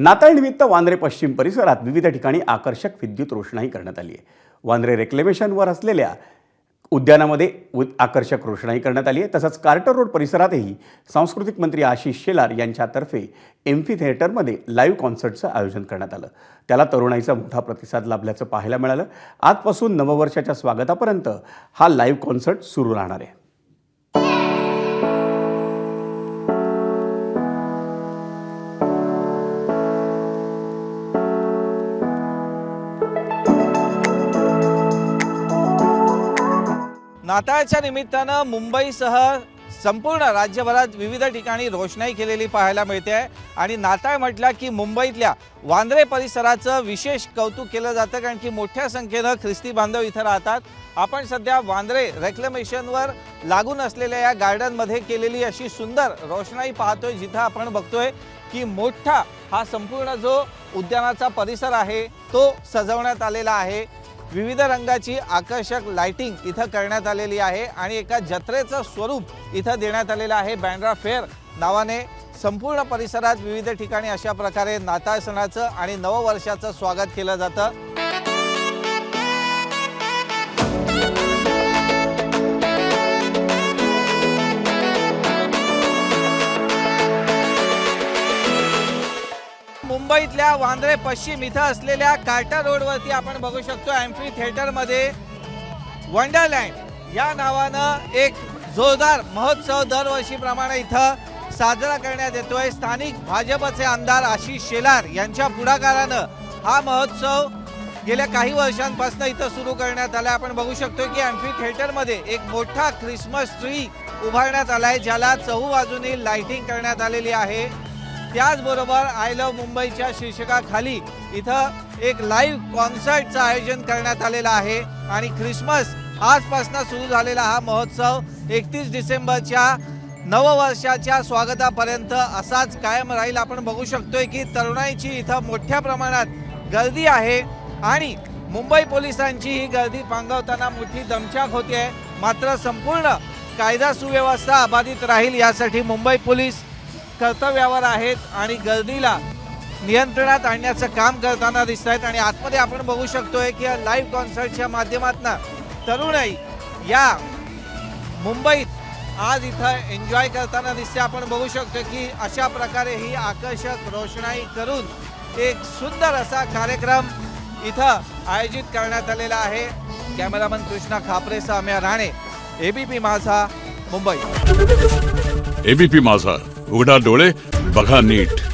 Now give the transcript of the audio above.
नाताळनिमित्त वांद्रे पश्चिम परिसरात विविध ठिकाणी आकर्षक विद्युत रोषणाई करण्यात आली आहे. वांद्रे रेक्लेमेशनवर असलेल्या उद्यानामध्ये उद आकर्षक रोषणाई करण्यात आली आहे. तसंच कार्टर रोड परिसरातही सांस्कृतिक मंत्री आशिष शेलार यांच्यातर्फे एम्फी थिएटरमध्ये लाईव्ह कॉन्सर्टचं आयोजन करण्यात आलं. त्याला तरुणाईचा मोठा प्रतिसाद लाभल्याचं पाहायला मिळालं. आजपासून नववर्षाच्या स्वागतापर्यंत हा लाईव्ह कॉन्सर्ट सुरू राहणार आहे. नाताळच्या निमित्तानं मुंबईसह संपूर्ण राज्यभरात विविध ठिकाणी रोषणाई केलेली पाहायला मिळते आहे आणि नाताळ म्हटलं की मुंबईतल्या वांद्रे परिसराचं विशेष कौतुक केलं जातं कारण की मोठ्या संख्येनं ख्रिस्ती बांधव इथं राहतात. आपण सध्या वांद्रे रेक्लेमेशनवर लागून असलेल्या या गार्डनमध्ये केलेली अशी सुंदर रोषणाई पाहतोय जिथं आपण बघतोय की मोठा हा संपूर्ण जो उद्यानाचा परिसर आहे तो सजवण्यात आलेला आहे. विविध रंगाची आकर्षक लाइटिंग इथं करण्यात आलेली आहे आणि एका जत्रेचं स्वरूप इथं देण्यात आलेलं आहे. बँड्रा फेअर नावाने संपूर्ण परिसरात विविध ठिकाणी अशा प्रकारे नाताळ सणाचं आणि नववर्षाचं स्वागत केलं जातं. मुंबईतल्या वांद्रे पश्चिम इथं असलेल्या कार्टा रोडवरती आपण बघू शकतो अँफी थिएटरमध्ये वंडरलँड या नावानं एक जोरदार महोत्सव दरवर्षीप्रमाणे इथं साजरा करण्यात येतोय. स्थानिक भाजपचे आमदार आशिष शेलार यांच्या पुढाकारानं हा महोत्सव गेल्या काही वर्षांपासून इथं सुरू करण्यात आला आपण बघू शकतो की अँफी थिएटरमध्ये एक मोठा ख्रिसमस ट्री उभारण्यात आलाय ज्याला चहू बाजूने लाइटिंग करण्यात आलेली आहे. त्याचबरोबर आय लव्ह मुंबईच्या शीर्षकाखाली इथं एक लाईव्ह कॉन्सर्टचं आयोजन करण्यात आलेलं आहे. आणि ख्रिसमस आजपासून सुरू झालेला हा महोत्सव एकतीस डिसेंबरच्या नववर्षाच्या स्वागतापर्यंत असाच कायम राहील. आपण बघू शकतोय की तरुणाईची इथं मोठ्या प्रमाणात गर्दी आहे. आणि मुंबई पोलिसांची ही गर्दी पांगवताना मोठी दमछाक होते मात्र संपूर्ण कायदा सुव्यवस्था अबाधित राहील यासाठी मुंबई पोलीस कर्तव्यावर आहेत आणि गर्दीला नियंत्रणात आणण्याचं काम करताना दिसत आहेत आणि आतमध्ये आपण बघू शकतोय की लाईव्ह कॉन्सर्टच्या माध्यमातून तरुणाई या मुंबईत आज इथं एन्जॉय करताना दिसते. आपण बघू शकतो की अशा प्रकारे ही आकर्षक रोषणाई करून एक सुंदर असा कार्यक्रम इथं आयोजित करण्यात आलेला आहे. Cameraman Krishna Khapre Samya Rane ABP Majha Mumbai. ABP माझा. उघडा डोळे बघा नीट.